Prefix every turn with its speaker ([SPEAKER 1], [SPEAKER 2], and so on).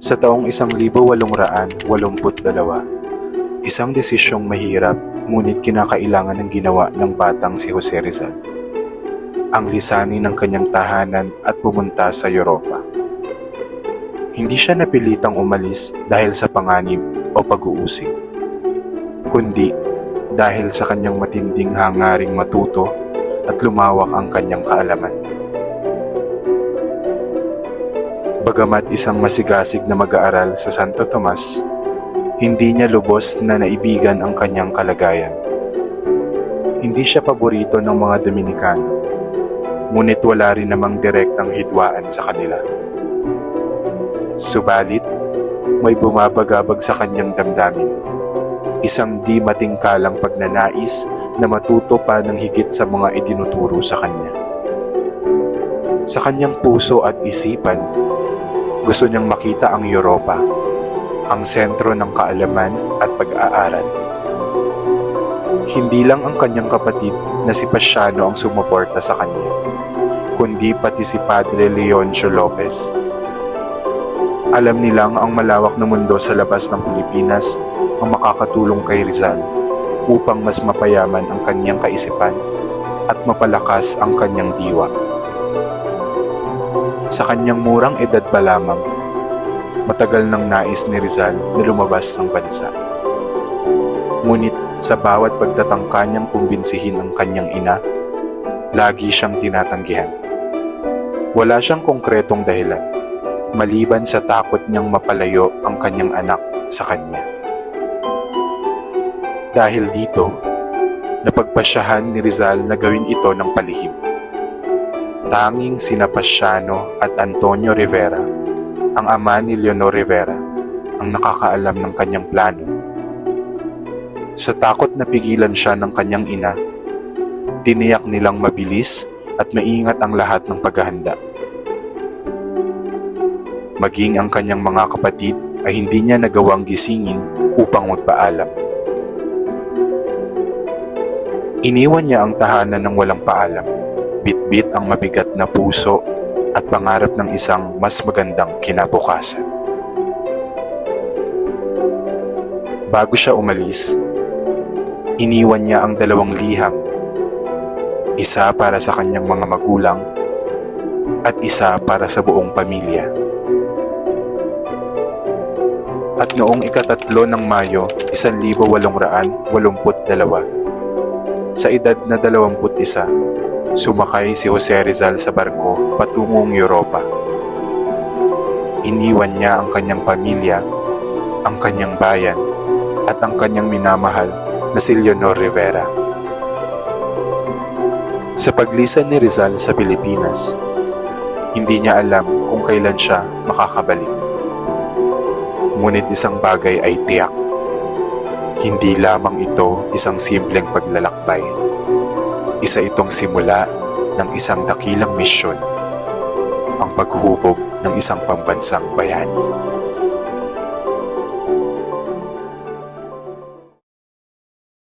[SPEAKER 1] Sa taong 1882, isang desisyong mahirap ngunit kinakailangan ng ginawa ng batang si Jose Rizal. Ang lisanin ng kanyang tahanan at pumunta sa Europa. Hindi siya napilitang umalis dahil sa panganib o pag-uusig, kundi dahil sa kanyang matinding hangaring matuto at lumawak ang kanyang kaalaman. Bagamat isang masigasig na mag-aaral sa Santo Tomas, hindi niya lubos na naibigan ang kanyang kalagayan. Hindi siya paborito ng mga Dominikano, ngunit wala rin namang direktang hidwaan sa kanila. Subalit, may bumabagabag sa kanyang damdamin. Isang di matingkalang pagnanais na matuto pa ng higit sa mga itinuturo sa kanya. Sa kanyang puso at isipan, gusto niyang makita ang Europa, ang sentro ng kaalaman at pag-aaral. Hindi lang ang kanyang kapatid na si Pasiano ang sumuporta sa kanya, kundi pati si Padre Leoncio Lopez. Alam nilang ang malawak na mundo sa labas ng Pilipinas ang makakatulong kay Rizal upang mas mapayaman ang kanyang kaisipan at mapalakas ang kanyang diwa. Sa kanyang murang edad pa lamang, matagal nang nais ni Rizal na lumabas ng bansa. Ngunit sa bawat pagtatangka niyang kumbinsihin ang kanyang ina, lagi siyang tinatanggihan. Wala siyang konkretong dahilan, maliban sa takot niyang mapalayo ang kanyang anak sa kanya. Dahil dito, napagpasyahan ni Rizal na gawin ito ng palihim. Tanging sina Pasiano at Antonio Rivera, ang ama ni Leonor Rivera, ang nakakaalam ng kanyang plano. Sa takot na pigilan siya ng kanyang ina, tiniyak nilang mabilis at maingat ang lahat ng paghahanda. Maging ang kanyang mga kapatid ay hindi niya nagawang gisingin upang magpaalam. Iniwan niya ang tahanan ng walang paalam, bitbit ang mabigat na puso at pangarap ng isang mas magandang kinabukasan. Bago siya umalis, iniwan niya ang dalawang liham, isa para sa kanyang mga magulang at isa para sa buong pamilya. At noong ikatatlo ng Mayo, 1882, sa edad na 21, sumakay si Jose Rizal sa barko patungong Europa. Iniwan niya ang kanyang pamilya, ang kanyang bayan, at ang kanyang minamahal na si Leonor Rivera. Sa paglisan ni Rizal sa Pilipinas, hindi niya alam kung kailan siya makakabalik. Ngunit isang bagay ay tiyak. Hindi lamang ito isang simpleng paglalakbay. Isa itong simula ng isang dakilang misyon, ang paghubog ng isang pambansang bayani.